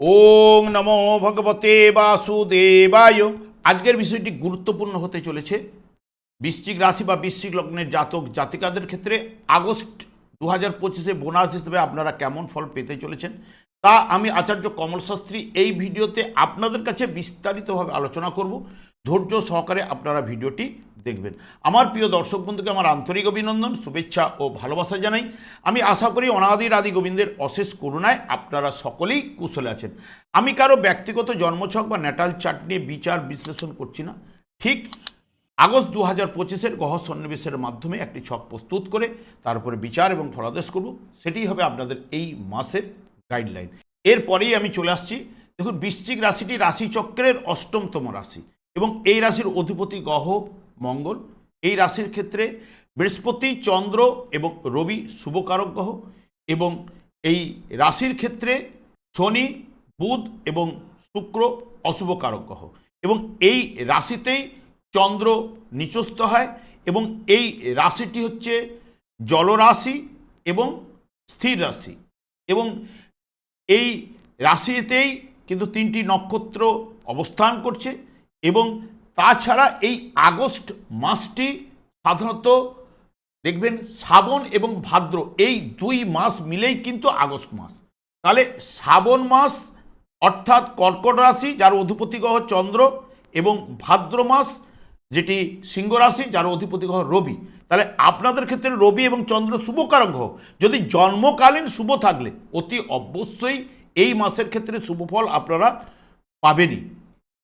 ওং নমো ভগবতে বাসুদেবায়। আজকের বিষয়টি গুরুত্বপূর্ণ হতে চলেছে। বৃশ্চিক রাশি বা বৃশ্চিক লগ্নের জাতক, জাতিকাদের ক্ষেত্রে আগস্ট দু হাজার পঁচিশে বোনাস হিসেবে আপনারা কেমন ফল পেতে চলেছেন? তা আমি আচার্য কমল শাস্ত্রী এই ভিডিওতে আপনাদের কাছে বিস্তারিতভাবে আলোচনা করব। ধৈর্য সহকারে আপনারা ভিডিওটি দেখবেন। আমার প্রিয় দর্শক বন্ধুকে আমার আন্তরিক অভিনন্দন, শুভেচ্ছা ও ভালোবাসা জানাই। আমি আশা করি অনাদির আদি গোবিন্দের অশেষ করুণায় আপনারা সকলেই কুশলে আছেন। আমি কারও ব্যক্তিগত জন্মছক বা ন্যাটাল চার্ট নিয়ে বিচার বিশ্লেষণ করছি না। ঠিক আগস্ট দু হাজার পঁচিশের গহ সন্নিবেশের মাধ্যমে একটি ছক প্রস্তুত করে তার উপরে বিচার এবং ফলাদেশ করব। সেটিই হবে আপনাদের এই মাসের গাইডলাইন। এরপরেই আমি চলে আসছি। দেখুন, বৃশ্চিক রাশিটি রাশিচক্রের অষ্টমতম রাশি এবং এই রাশির অধিপতি গ্রহ মঙ্গল। এই রাশির ক্ষেত্রে বৃহস্পতি, চন্দ্র এবং রবি শুভকারক গ্রহ এবং এই রাশির ক্ষেত্রে শনি, বুধ এবং শুক্র অশুভকারক গ্রহ এবং এই রাশিতেই চন্দ্র নিচস্থ হয় এবং এই রাশিটি হচ্ছে জলরাশি এবং স্থির রাশি এবং এই রাশিতেই কিন্তু তিনটি নক্ষত্র অবস্থান করছে এবং তাছাড়া এই আগস্ট মাসটি সাধারণত দেখবেন শ্রাবণ এবং ভাদ্র, এই দুই মাস মিলেই কিন্তু আগস্ট মাস। তাহলে শ্রাবণ মাস অর্থাৎ কর্কট রাশি, যার অধিপতি গ্রহ চন্দ্র, এবং ভাদ্র মাস, যেটি সিংহ রাশি, যার অধিপতি গ্রহ রবি। তাহলে আপনাদের ক্ষেত্রে রবি এবং চন্দ্র শুভকারক গ্রহ। যদি জন্মকালীন শুভ থাকলে, অতি অবশ্যই এই মাসের ক্ষেত্রে শুভফল আপনারা পাবেনই।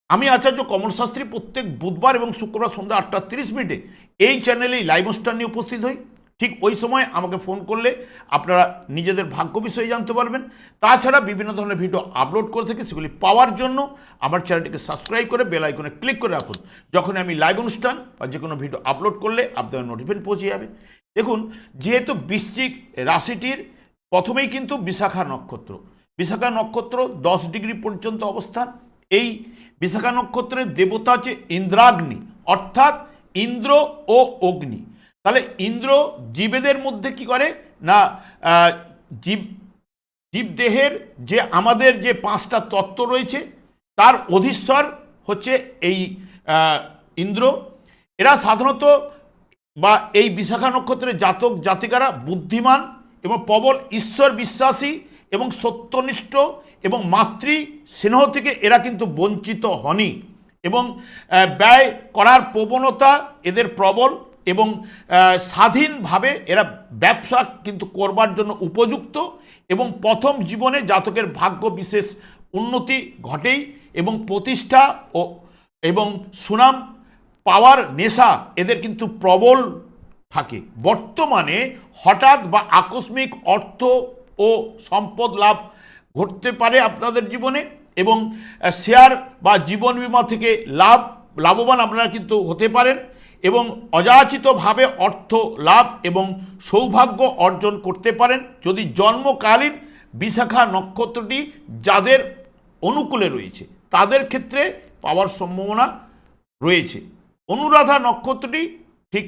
আমি আচার্য কমল শাস্ত্রী প্রত্যেক বুধবার এবং শুক্রবার সন্ধ্যা আটটা তিরিশ মিনিটে এই চ্যানেলেই লাইভ অনুষ্ঠান নিয়ে উপস্থিত হই। ঠিক ওই সময় আমাকে ফোন করলে আপনারা নিজেদের ভাগ্য বিষয়ে জানতে পারবেন। তাছাড়া বিভিন্ন ধরনের ভিডিও আপলোড করে থাকি, সেগুলি পাওয়ার জন্য আমার চ্যানেলটিকে সাবস্ক্রাইব করে বেল আইকনে ক্লিক করে রাখুন। যখন আমি লাইভ অনুষ্ঠান বা যে কোনো ভিডিও আপলোড করলে আপনাদের নোটিফিকেশন পৌঁছে যাবে। দেখুন, যেহেতু বৃশ্চিক রাশিটির প্রথমেই কিন্তু বিশাখা নক্ষত্র। বিশাখা নক্ষত্র দশ ডিগ্রি পর্যন্ত অবস্থান। এই বিশাখা নক্ষত্রের দেবতা হচ্ছে ইন্দ্রাগ্নি, অর্থাৎ ইন্দ্র ও অগ্নি। তাহলে ইন্দ্র জীবেদের মধ্যে কি করে? না জীব, জীবদেহের যে আমাদের যে পাঁচটা তত্ত্ব রয়েছে, তার অধীশ্বর হচ্ছে এই ইন্দ্র। এরা সাধারণত বা এই বিশাখা নক্ষত্রের জাতক জাতিকারা বুদ্ধিমান এবং প্রবল ঈশ্বর বিশ্বাসী এবং সত্যনিষ্ঠ এবং মাতৃ স্নেহ থেকে এরা কিন্তু বঞ্চিত হনই এবং ব্যয় করার প্রবণতা এদের প্রবল এবং স্বাধীনভাবে এরা ব্যবসা কিন্তু করবার জন্য উপযুক্ত এবং প্রথম জীবনে জাতকের ভাগ্য বিশেষ উন্নতি ঘটেই এবং প্রতিষ্ঠা ও, এবং সুনাম পাওয়ার নেশা এদের কিন্তু প্রবল থাকে। বর্তমানে হঠাৎ বা আকস্মিক অর্থ ও সম্পদ লাভ ঘটতে পারে আপনাদের জীবনে এবং শেয়ার বা জীবন বিমা থেকে লাভ, লাভবান আপনারা কিন্তু হতে পারেন এবং অযাচিতভাবে অর্থ লাভ এবং সৌভাগ্য অর্জন করতে পারেন যদি জন্মকালীন বিশাখা নক্ষত্রটি যাদের অনুকূলে রয়েছে, তাদের ক্ষেত্রে পাওয়ার সম্ভাবনা রয়েছে। অনুরাধা নক্ষত্রটি ঠিক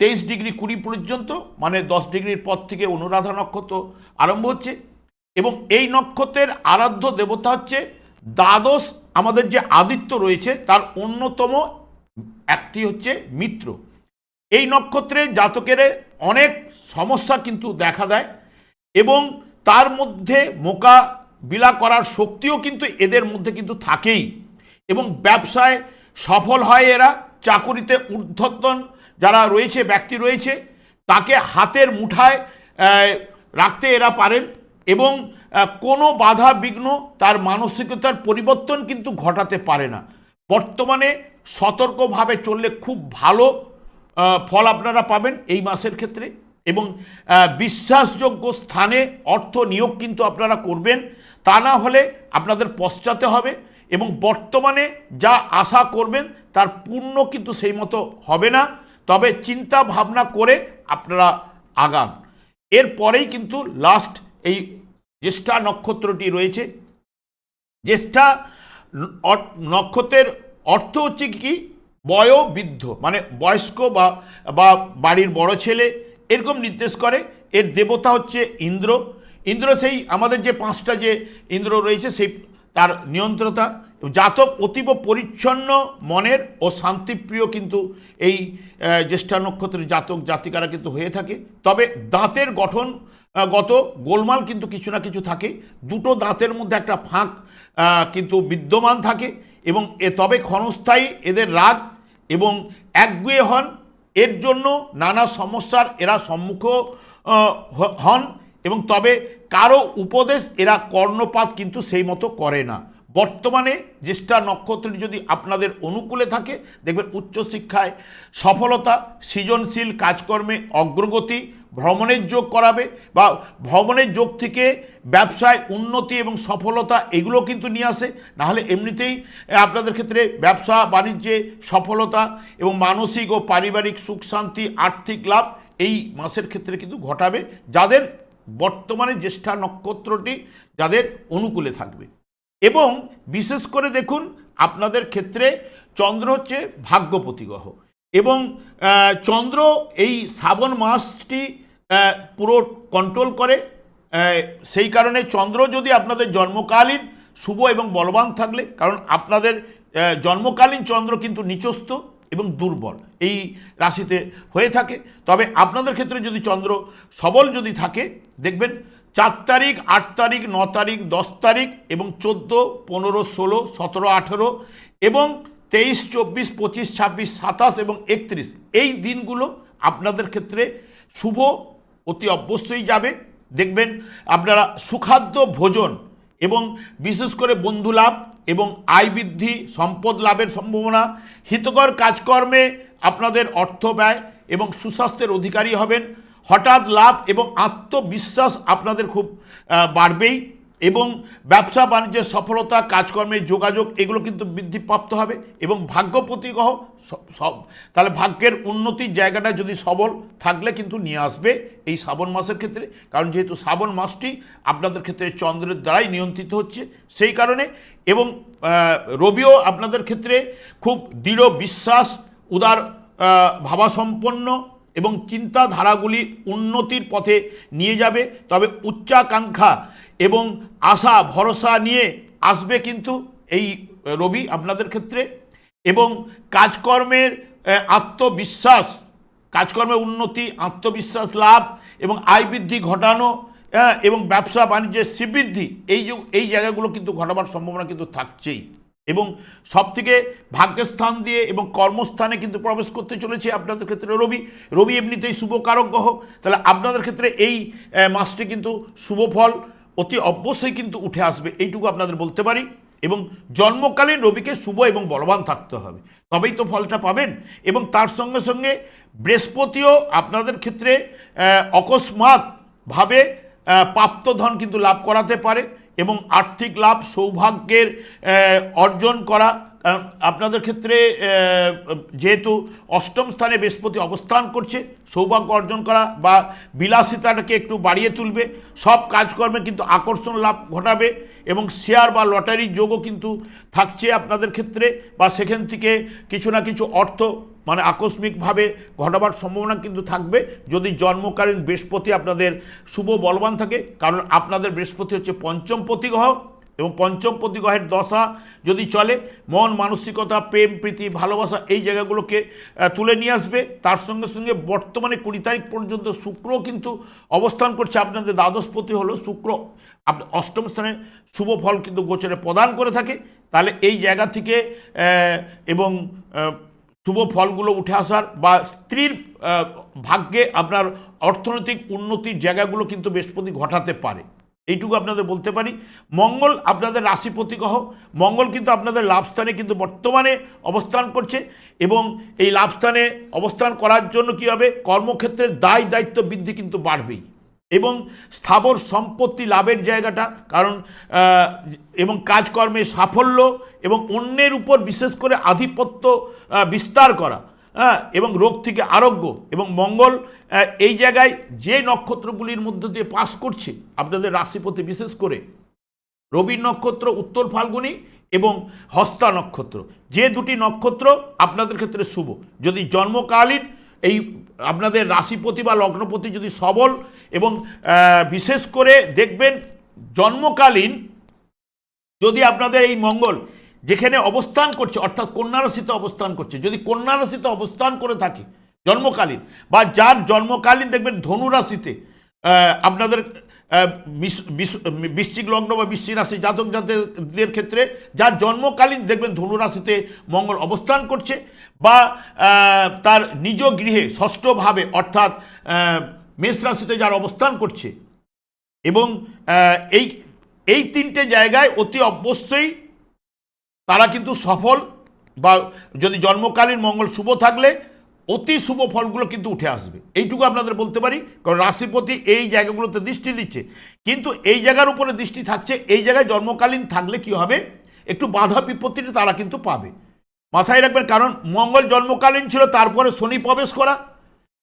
তেইশ ডিগ্রি কুড়ি পর্যন্ত মানে দশ ডিগ্রির পর থেকে অনুরাধা নক্ষত্র আরম্ভ হচ্ছে। এবং এই নক্ষত্রের আরাধ্য দেবতা হচ্ছে দ্বাদশ আমাদের যে আদিত্য রয়েছে, তার অন্যতম একটি হচ্ছে মিত্র। এই নক্ষত্রে জাতকের অনেক সমস্যা কিন্তু দেখা দেয় এবং তার মধ্যে মোকাবিলা করার শক্তিও কিন্তু এদের মধ্যে কিন্তু থাকেই এবং ব্যবসায় সফল হয় এরা, চাকুরিতে ঊর্ধ্বতন যারা রয়েছে, ব্যক্তি রয়েছে, তাকে হাতের মুঠায় রাখতে এরা পারেন। এবং কোনো বাধা বিঘ্ন তার মানসিকতার পরিবর্তন কিন্তু ঘটাতে পারে না। বর্তমানে সতর্কভাবে চললে খুব ভালো ফল আপনারা পাবেন এই মাসের ক্ষেত্রে এবং বিশ্বাসযোগ্য স্থানে অর্থ নিয়োগ কিন্তু আপনারা করবেন। তা না হলে আপনাদের পশ্চাতে হবে এবং বর্তমানে যা আশা করবেন তার পূর্ণ কিন্তু সেই মতো হবে না। তবে চিন্তা ভাবনা করে আপনারা আগান। এরপরেই কিন্তু লাস্ট এই জ্যেষ্ঠা নক্ষত্রটি রয়েছে। জ্যেষ্ঠা নক্ষত্রের অর্থ হচ্ছে কি? বয়োবৃদ্ধ মানে বয়স্ক বা বা বাড়ির বড় ছেলে এরকম নির্দেশ করে। এর দেবতা হচ্ছে ইন্দ্র। ইন্দ্র সেই আমাদের যে পাঁচটা যে ইন্দ্র রয়েছে সেই তার নিয়ন্ত্রতা। জাতক অতীব পরিচ্ছন্ন মনের ও শান্তিপ্রিয় কিন্তু এই জ্যেষ্ঠা নক্ষত্রের জাতক জাতিকারা কিন্তু হয়ে থাকে। তবে দাঁতের গঠন গত গোলমাল কিন্তু কিছু না কিছু থাকে। দুটো দাঁতের মধ্যে একটা ফাঁক কিন্তু বিদ্যমান থাকে এবং এ তবে ক্ষণস্থায়ী এদের রাগ এবং একগুয়ে হন। এর জন্য নানা সমস্যার এরা সম্মুখ হন এবং তবে কারও উপদেশ, এরা কর্ণপাত কিন্তু সেই মতো করে না। বর্তমানে জ্যেষ্ঠা নক্ষত্রটি যদি আপনাদের অনুকূলে থাকে, দেখবেন উচ্চশিক্ষায় সফলতা, সৃজনশীল কাজকর্মে অগ্রগতি ভ্রমণের যোগ করাবে বা ভ্রমণের যোগ থেকে ব্যবসায় উন্নতি এবং সফলতা এগুলো কিন্তু নিয়ে আসে। নাহলে এমনিতেই আপনাদের ক্ষেত্রে ব্যবসা, বাণিজ্যে সফলতা এবং মানসিক ও পারিবারিক সুখ, শান্তি, আর্থিক লাভ এই মাসের ক্ষেত্রে কিন্তু ঘটাবে, যাদের বর্তমানে জ্যেষ্ঠা নক্ষত্রটি যাদের অনুকূলে থাকবে। এবং বিশেষ করে দেখুন, আপনাদের ক্ষেত্রে চন্দ্র হচ্ছে ভাগ্যপতি গ্রহ এবং চন্দ্র এই শ্রাবণ মাসটি পুরো কন্ট্রোল করে। সেই কারণে চন্দ্র যদি আপনাদের জন্মকালীন, শুভ এবং বলবান থাকলে, কারণ আপনাদের জন্মকালীন চন্দ্র কিন্তু নিচস্থ এবং দুর্বল, এই রাশিতে হয়ে থাকে। তবে আপনাদের ক্ষেত্রে যদি চন্দ্র সবল যদি থাকে, দেখবেন চার তারিখ, আট তারিখ, ন তারিখ, দশ তারিখ এবং চোদ্দ, পনেরো, ষোলো, সতেরো, আঠেরো এবং তেইশ, চব্বিশ, পঁচিশ, ছাব্বিশ, সাতাশ এবং একত্রিশ, এই দিনগুলো আপনাদের ক্ষেত্রে শুভ অতি অবশ্যই যাবে। দেখবেন আপনারা সুখাদ্য ভোজন এবং বিশেষ করে বন্ধু লাভ এবং আয় বৃদ্ধি, সম্পদ লাভের সম্ভাবনা, হিতকর কাজকর্মে আপনাদের অর্থ ব্যয় এবং সুস্বাস্থ্যের অধিকারী হবেন। হঠাৎ লাভ এবং আত্মবিশ্বাস আপনাদের খুব বাড়বেই। এবং ব্যবসা বাণিজ্যের সফলতা, কাজকর্মের যোগাযোগ, এগুলো কিন্তু বৃদ্ধিপ্রাপ্ত হবে এবং ভাগ্যপতি গ্রহ স- সব, তাহলে ভাগ্যের উন্নতির জায়গাটা যদি সবল থাকলে কিন্তু নিয়ে আসবে এই শ্রাবণ মাসের ক্ষেত্রে। কারণ যেহেতু শ্রাবণ মাসটি আপনাদের ক্ষেত্রে চন্দ্রের দ্বারাই নিয়ন্ত্রিত হচ্ছে, সেই কারণে এবং রবিও আপনাদের ক্ষেত্রে খুব দৃঢ় বিশ্বাস, উদার ভাবাসম্পন্ন এবং চিন্তাধারাগুলি উন্নতির পথে নিয়ে যাবে। তবে উচ্চাকাঙ্ক্ষা এবং আশা, ভরসা নিয়ে আসবে কিন্তু এই রবি আপনাদের ক্ষেত্রে। এবং কাজকর্মের আত্মবিশ্বাস কাজকর্মে উন্নতি, আত্মবিশ্বাস লাভ এবং আয় বৃদ্ধি ঘটানো এবং ব্যবসা বাণিজ্যের শ্রীবৃদ্ধি, এই এই জায়গাগুলো কিন্তু ঘটাবার সম্ভাবনা কিন্তু থাকছেই। এবং সব থেকে ভাগ্যের স্থান দিয়ে এবং কর্মস্থানে কিন্তু প্রবেশ করতে চলেছে আপনাদের ক্ষেত্রে রবি। রবি এমনিতেই শুভ কারক গ্রহ। তাহলে আপনাদের ক্ষেত্রে এই মাসটি কিন্তু শুভ ফল। অতি অবশ্যই কিন্তু উঠে আসবে, এইটুকু আপনাদের বলতে পারি। এবং জন্মকালীন রবিকে শুভ এবং বলবান থাকতে হবে। তবেই তো ফলটা পাবেন। এবং তার সঙ্গে সঙ্গে বৃহস্পতিও আপনাদের ক্ষেত্রে অকস্মাৎভাবে প্রাপ্ত ধন কিন্তু লাভ করাতে পারে। এবং আর্থিক লাভ সৌভাগ্যের অর্জন করা আপনাদের ক্ষেত্রে যেহেতু অষ্টম স্থানে বৃহস্পতি অবস্থান করছে, সৌভাগ্য অর্জন করা বা বিলাসিতাটাকে একটু বাড়িয়ে তুলবে, সব কাজকর্মে কিন্তু আকর্ষণ লাভ ঘটাবে এবং শেয়ার বা লটারির যোগও কিন্তু থাকছে আপনাদের ক্ষেত্রে বা সেখান থেকে কিছু না কিছু অর্থ মানে আকস্মিকভাবে ঘটাবার সম্ভাবনা কিন্তু থাকবে। যদি জন্মকালীন বৃহস্পতি আপনাদের শুভ বলবান থাকে, কারণ আপনাদের বৃহস্পতি হচ্ছে পঞ্চম প্রতিগ্রহ এবং পঞ্চম প্রতিগ্রহের দশা যদি চলে, মন, মানসিকতা, প্রেম, প্রীতি, ভালোবাসা এই জায়গাগুলোকে তুলে নিয়ে আসবে। তার সঙ্গে সঙ্গে বর্তমানে কুড়ি তারিখ পর্যন্ত শুক্র কিন্তু অবস্থান করছে আপনাদের দ্বাদশপতি হলো শুক্র। আপনার অষ্টম স্থানে শুভ ফল কিন্তু গোচরে প্রদান করে থাকে। তাহলে এই জায়গা থেকে এবং শুভ ফলগুলো উঠে আসার বা স্ত্রীর ভাগ্যে আপনার অর্থনৈতিক উন্নতির জায়গাগুলো কিন্তু বৃহস্পতি ঘটাতে পারে। এইটুকু আপনাদের বলতে পারি। মঙ্গল আপনাদের রাশিপতি গ্রহ মঙ্গল কিন্তু আপনাদের লাভস্থানে কিন্তু বর্তমানে অবস্থান করছে এবং এই লাভস্থানে অবস্থান করার জন্য কী হবে? কর্মক্ষেত্রের দায় দায়িত্ব বৃদ্ধি কিন্তু বাড়বেই এবং স্থাবর সম্পত্তি লাভের জায়গাটা, কারণ এবং কাজকর্মে সাফল্য এবং অন্যের উপর বিশেষ করে আধিপত্য বিস্তার করা হ্যাঁ এবং রোগ থেকে আরোগ্য এবং মঙ্গল এই জায়গায় যে নক্ষত্রগুলির মধ্য দিয়ে পাস করছে, আপনাদের রাশিপতি বিশেষ করে, রবি নক্ষত্র, উত্তর ফাল্গুনি এবং হস্তা নক্ষত্র। যে দুটি নক্ষত্র আপনাদের ক্ষেত্রে শুভ। যদি জন্মকালীন এই আপনাদের রাশিপতি বা লগ্নপতি যদি সবল এবং বিশেষ করে দেখবেন জন্মকালীন যদি আপনাদের এই মঙ্গল যেখানে অবস্থান করছে, অর্থাৎ কন্যা রাশিতে অবস্থান করছে, যদি কন্যা রাশিতে অবস্থান করে থাকে জন্মকালীন বা যার জন্মকালীন দেখবেন ধনু রাশিতে আপনাদের বৃশ্চিক লগ্ন বা বৃশ্চিক রাশি জাতক জাতকদের ক্ষেত্রে যার জন্মকালীন দেখবেন ধনু রাশিতে মঙ্গল অবস্থান করছে বা তার নিজ গৃহে ষষ্ঠভাবে অর্থাৎ মেষ রাশিতে যার অবস্থান করছে এবং এই এই তিনটে জায়গায় অতি অবশ্যই তারা কিন্তু সফল বা যদি জন্মকালীন মঙ্গল শুভ থাকলে অতি শুভ ফলগুলো কিন্তু উঠে আসবে। এইটুকু আপনাদের বলতে পারি, কারণ রাশিপতি এই জায়গাগুলোতে দৃষ্টি দিচ্ছে। কিন্তু এই জায়গার উপরে দৃষ্টি থাকছে, এই জায়গায় জন্মকালীন থাকলে কি হবে? একটু বাধা বিপত্তিটা তারা কিন্তু পাবে। মাথায় রাখবেন, কারণ মঙ্গল জন্মকালীন ছিল, তারপরে শনি প্রবেশ করা।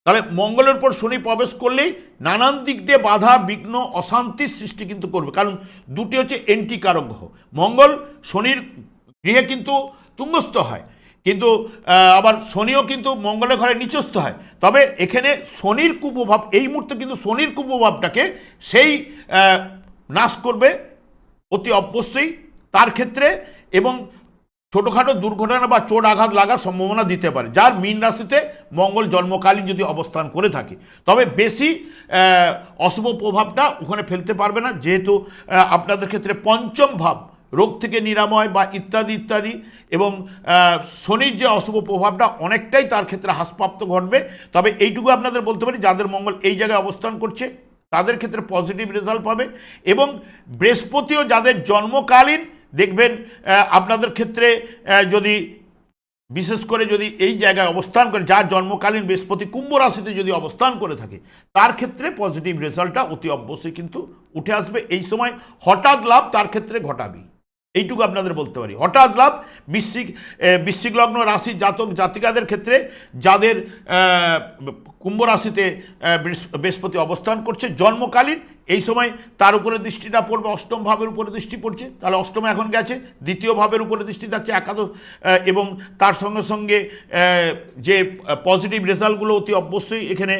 তাহলে মঙ্গলের উপর শনি প্রবেশ করলেই নানান দিক দিয়ে বাধা, বিঘ্ন, অশান্তির সৃষ্টি কিন্তু করবে। কারণ দুটি হচ্ছে এন্টিকারক গ্রহ। মঙ্গল শনির গৃহে কিন্তু তুঙ্গস্থ হয়। কিন্তু আবার শনিও কিন্তু মঙ্গলের ঘরে নিচস্থ হয়। তবে এখানে শনির কুপ্রভাব, এই মুহূর্তে কিন্তু শনির কুপ্রভাবটাকে সেই নাশ করবে অতি অবশ্যই। তার ক্ষেত্রে এবং ছোটোখাটো দুর্ঘটনা বা চোট আঘাত লাগার সম্ভাবনা দিতে পারে, যার মীন রাশিতে মঙ্গল জন্মকালীন যদি অবস্থান করে থাকে। তবে বেশি অশুভ প্রভাবটা ওখানে ফেলতে পারবে না, যেহেতু আপনাদের ক্ষেত্রে পঞ্চম ভাব রোগ থেকে নিরাময় বা ইত্যাদি ইত্যাদি এবং শনির যে অশুভ প্রভাবটা অনেকটাই তার ক্ষেত্রে হ্রাসপ্রাপ্ত ঘটবে। তবে এইটুকু আপনাদের বলতে পারি, যাদের মঙ্গল এই জায়গায় অবস্থান করছে, তাদের ক্ষেত্রে পজিটিভ রেজাল্ট পাবে এবং বৃহস্পতিও যাদের জন্মকালীন, দেখবেন আপনাদের ক্ষেত্রে যদি বিশেষ করে যদি এই জায়গায় অবস্থান করে, যার জন্মকালীন বৃহস্পতি কুম্ভ রাশিতে যদি অবস্থান করে থাকে, তার ক্ষেত্রে পজিটিভ রেজাল্টটা অতি অবশ্যই কিন্তু উঠে আসবে। এই সময় হঠাৎ লাভ তার ক্ষেত্রে ঘটাবি এইটুকু আপনাদের বলতে পারি। হঠাৎ লাভ, বৃশ্চিক বৃশ্চিক লগ্ন রাশির জাতক, জাতিকাদের ক্ষেত্রে যাদের কুম্ভ রাশিতে বৃহস্পতি অবস্থান করছে জন্মকালীন, এই সময় তার উপরে দৃষ্টিটা পড়বে, অষ্টম ভাবের উপরে দৃষ্টি পড়ছে, তাহলে অষ্টমে এখন গেছে, দ্বিতীয় ভাবের উপরে দৃষ্টি থাকছে, একাদশ এবং তার সঙ্গে সঙ্গে যে পজিটিভ রেজাল্টগুলো অতি অবশ্যই এখানে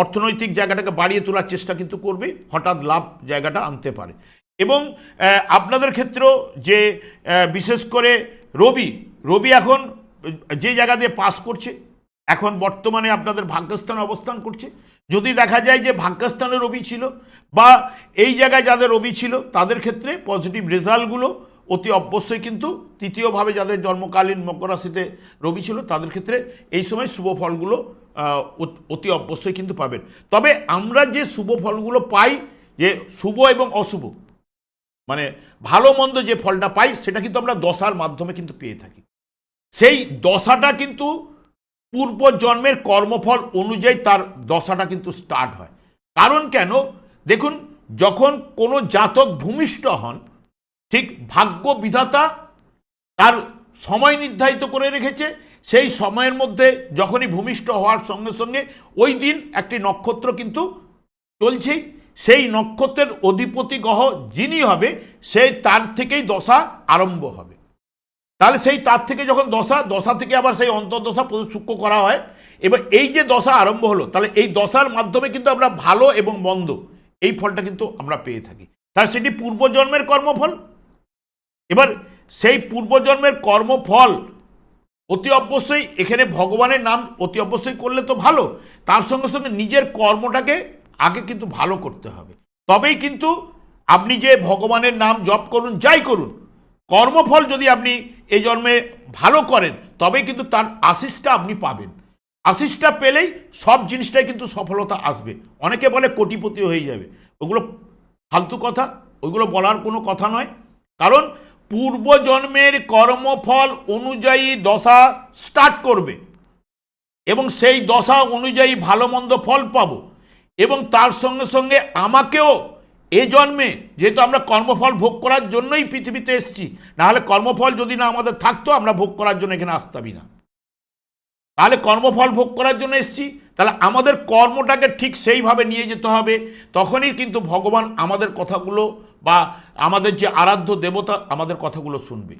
অর্থনৈতিক জায়গাটাকে বাড়িয়ে তোলার চেষ্টা কিন্তু করবে, হঠাৎ লাভ জায়গাটা আনতে পারে। এবং আপনাদের ক্ষেত্রেও যে বিশেষ করে রবি রবি এখন যে জায়গা দিয়ে পাস করছে, এখন বর্তমানে আপনাদের ভাগ্যস্থানে অবস্থান করছে। যদি দেখা যায় যে ভাগ্যস্থানে রবি ছিল বা এই জায়গায় যাদের রবি ছিল, তাদের ক্ষেত্রে পজিটিভ রেজাল্টগুলো অতি অবশ্যই কিন্তু তৃতীয়ভাবে যাদের জন্মকালীন মকর রাশিতে রবি ছিল, তাদের ক্ষেত্রে এই সময় শুভ ফলগুলো অতি অবশ্যই কিন্তু পাবেন। তবে আমরা যে শুভ ফলগুলো পাই, যে শুভ এবং অশুভ মানে ভালো মন্দ যে ফলটা পাই, সেটা কিন্তু আমরা দশার মাধ্যমে কিন্তু পেয়ে থাকি। সেই দশাটা কিন্তু পূর্ব জন্মের কর্মফল অনুযায়ী তার দশাটা কিন্তু স্টার্ট হয়। কারণ কেন? দেখুন, যখন কোনো জাতক ভূমিষ্ঠ হন, ঠিক ভাগ্য বিধাতা তার সময় নির্ধারিত করে রেখেছে, সেই সময়ের মধ্যে যখনই ভূমিষ্ঠ হওয়ার সঙ্গে সঙ্গে ওই দিন একটি নক্ষত্র কিন্তু চলছেই। সেই নক্ষত্রের অধিপতি গ্রহ যিনি হবে, সেই তার থেকেই দশা আরম্ভ হবে। তাহলে সেই তার থেকে যখন দশা দশা থেকে আবার সেই অন্তর্দশা সূক্ষ্ম করা হয়। এবার এই যে দশা আরম্ভ হলো, তাহলে এই দশার মাধ্যমে কিন্তু আমরা ভালো এবং মন্দ, এই ফলটা কিন্তু আমরা পেয়ে থাকি। তাহলে সেটি পূর্বজন্মের কর্মফল। এবার সেই পূর্বজন্মের কর্মফল অতি অবশ্যই এখানে ভগবানের নাম অতি অবশ্যই করলে তো ভালো, তার সঙ্গে সঙ্গে নিজের কর্মটাকে আগে কিন্তু ভালো করতে হবে। তবেই কিন্তু আপনি যে ভগবানের নাম জপ করুন, যাই করুন, কর্মফল যদি আপনি এই জন্মে ভালো করেন, তবেই কিন্তু তার আশিসটা আপনি পাবেন। আশিসটা পেলেই সব জিনিসটাই কিন্তু সফলতা আসবে। অনেকে বলে কোটিপতি হয়ে যাবে। ওগুলো ফালতু কথা, ওইগুলো বলার কোনো কথা নয়। কারণ পূর্বজন্মের কর্মফল অনুযায়ী দশা স্টার্ট করবে। এবং সেই দশা অনুযায়ী ভালো মন্দ ফল পাবো। এবং তার সঙ্গে সঙ্গে আমাকেও এ জন্মে, যেহেতু আমরা কর্মফল ভোগ করার জন্যই পৃথিবীতে এসেছি, নাহলে কর্মফল যদি না আমাদের থাকতো, আমরা ভোগ করার জন্য এখানে আসতামই না। তাহলে কর্মফল ভোগ করার জন্য এসেছি, তাহলে আমাদের কর্মটাকে ঠিক সেইভাবে নিয়ে যেতে হবে। তখনই কিন্তু ভগবান আমাদের কথাগুলো বা আমাদের যে আরাধ্য দেবতা, আমাদের কথাগুলো শুনবে।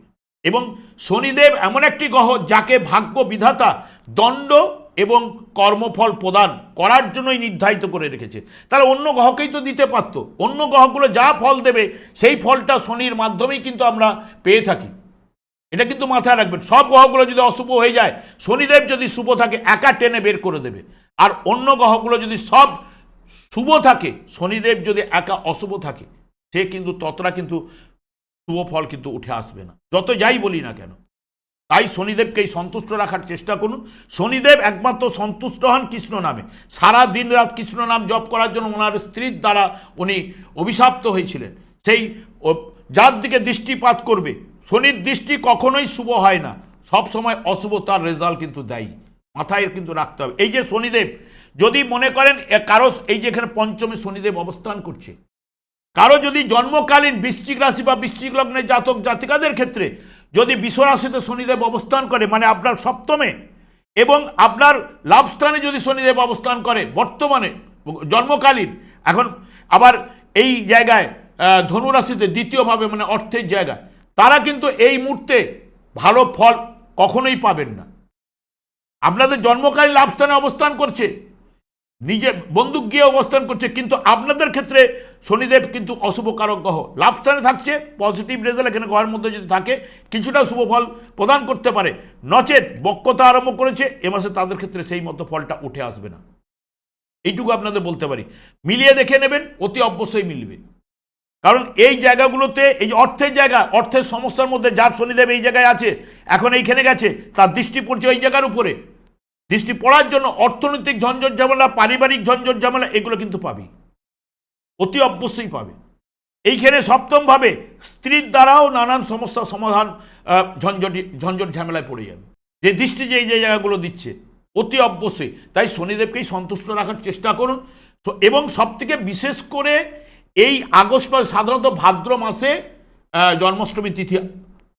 এবং শনিদেব এমন একটি গ্রহ যাকে ভাগ্য বিধাতা দণ্ড এবং কর্মফল প্রদান করার জন্যই নির্ধারিত করে রেখেছে। তাহলে অন্য গ্রহকেই তো দিতে পারতো। অন্য গ্রহগুলো যা ফল দেবে, সেই ফলটা শনির মাধ্যমেই কিন্তু আমরা পেয়ে থাকি। এটা কিন্তু মাথায় রাখবেন। সব গ্রহগুলো যদি অশুভ হয়ে যায়, শনিদেব যদি শুভ থাকে, একা টেনে বের করে দেবে। আর অন্য গ্রহগুলো যদি সব শুভ থাকে, শনিদেব যদি একা অশুভ থাকে, সে কিন্তু ততটা কিন্তু শুভ ফল কিন্তু উঠে আসবে না। যত যাই বলি না কেন। তাই শনিদেবকেই সন্তুষ্ট রাখার চেষ্টা করুন। শনিদেব একমাত্র সন্তুষ্ট হন কৃষ্ণ নামে। সারা দিন রাত কৃষ্ণ নাম জপ করার জন্য ওনার স্ত্রীর দ্বারা উনি অভিশাপ্ত হয়েছিলেন। সেই যার দিকে দৃষ্টিপাত করবে, শনির দৃষ্টি কখনোই শুভ হয় না। সব সময় অশুভ, তার রেজাল্ট কিন্তু দেয়। মাথায় কিন্তু রাখতে হবে। এই যে শনিদেব, যদি মনে করেন কারও এই যে এখানে পঞ্চমে শনিদেব অবস্থান করছে, কারও যদি জন্মকালীন বৃশ্চিক রাশি বা বৃশ্চিক লগ্নের জাতক জাতিকাদের ক্ষেত্রে যদি বিশ্বরাশিতে শনিদেব অবস্থান করে মানে আপনার সপ্তমে, এবং আপনার লাভস্থানে যদি শনিদেব অবস্থান করে, বর্তমানে, জন্মকালীন, এখন আবার এই জায়গায় ধনুরাশিতে দ্বিতীয়ভাবে মানে অর্থের জায়গা, তারা কিন্তু এই মুহূর্তে ভালো ফল কখনোই পাবেন না। আপনাদের জন্মকালীন লাভস্থানে অবস্থান করছে, নিজে বন্দুক গিয়ে অবস্থান করছে, কিন্তু আপনাদের ক্ষেত্রে শনিদেব কিন্তু অশুভকারক গ্রহ। লাভস্থানে থাকছে পজিটিভ রেজাল্ট এখানে গ্রহের মধ্যে যদি থাকে, কিছুটা শুভ ফল প্রদান করতে পারে। নচেত বক্রতা আরম্ভ করেছে, এ মাসে তাদের ক্ষেত্রে সেই মতো ফলটা উঠে আসবে না। এইটুকু আপনাদের বলতে পারি। মিলিয়ে দেখে নেবেন, অতি অবশ্যই মিলবে। কারণ এই জায়গাগুলোতে, এই যে অর্থের জায়গা, অর্থের সমস্যার মধ্যে যার শনিদেব এই জায়গায় আছে, এখন এইখানে গেছে, তার দৃষ্টি পড়ছে ওই জায়গার উপরে। দৃষ্টি পড়ার জন্য অর্থনৈতিক ঝঞ্ঝট ঝামেলা, পারিবারিক ঝঞ্ঝট ঝামেলা, এগুলো কিন্তু পাবি। অতি অবশ্যই পাবে। এইখানে সপ্তমভাবে স্ত্রীর দ্বারাও নানান সমস্যার সমাধান ঝঞ্ঝটি, ঝঞ্ঝট ঝামেলায় পড়ে যাবে। যে দৃষ্টি যে যে জায়গাগুলো দিচ্ছে, অতি অবশ্যই। তাই শনিদেবকেই সন্তুষ্ট রাখার চেষ্টা করুন। এবং সবথেকে বিশেষ করে এই আগস্ট মাসে, সাধারণত ভাদ্র মাসে জন্মাষ্টমী তিথি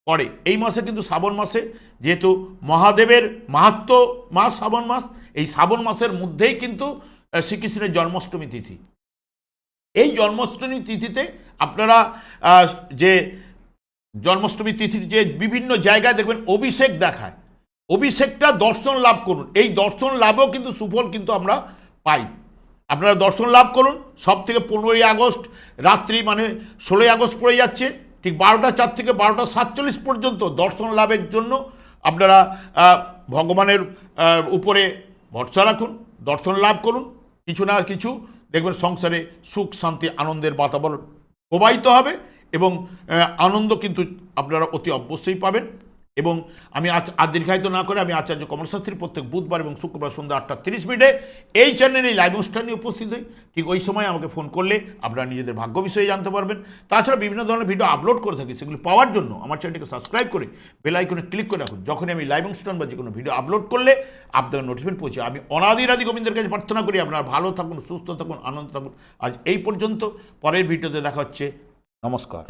পড়ে। এই মাসে কিন্তু শ্রাবণ মাসে, যেহেতু মহাদেবের মাহাত্ম মাস, শ্রাবণ মাস, এই শ্রাবণ মাসের মধ্যেই কিন্তু শ্রীকৃষ্ণের জন্মাষ্টমী তিথি। এই জন্মাষ্টমী তিথিতে আপনারা যে জন্মাষ্টমী তিথির যে বিভিন্ন জায়গায় দেখবেন অভিষেক দেখায়। অভিষেকটা দর্শন লাভ করুন। এই দর্শন লাভেও কিন্তু সুফল কিন্তু আমরা পাই। আপনারা দর্শন লাভ করুন। সব থেকে পনেরোই আগস্ট রাত্রি মানে ষোলোই আগস্ট পড়ে যাচ্ছে। ঠিক বারোটা চার থেকে বারোটা সাতচল্লিশ পর্যন্ত দর্শন লাভের জন্য আপনারা ভগবানের উপরে ভরসা রাখুন, দর্শন লাভ করুন। কিছু না কিছু দেখবেন সংসারে সুখ, শান্তি, আনন্দের বাতাবরণ প্রবাহিত হবে এবং আনন্দ কিন্তু আপনারা অতি অবশ্যই পাবেন। এবং আমি আর দীর্ঘায়িত না করে আমি আচার্য কমলশাস্ত্রী প্রত্যেক বুধবার এবং শুক্রবার সন্ধ্যা আটটা তিরিশ মিনিটে এই চ্যানেলে লাইভ অনুষ্ঠানে উপস্থিত হই। ঠিক ওই সময় আমাকে ফোন করলে আপনারা নিজেদের ভাগ্য বিষয়ে জানতে পারবেন। তাছাড়া বিভিন্ন ধরনের ভিডিও আপলোড করে থাকি, সেগুলি পাওয়ার জন্য আমার চ্যানেলটিকে সাবস্ক্রাইব করে বেল আইকনে ক্লিক করে রাখুন। যখনই আমি লাইভ অনুষ্ঠান বা যে কোনো ভিডিও আপলোড করলে আপনাদের নোটিফিকেশন পৌঁছে আমি অনাদির আদি গোবিন্দের কাছে প্রার্থনা করি, আপনারা ভালো থাকুন, সুস্থ থাকুন, আনন্দ থাকুন। আজ এই পর্যন্ত। পরের ভিডিওতে দেখা হচ্ছে। নমস্কার।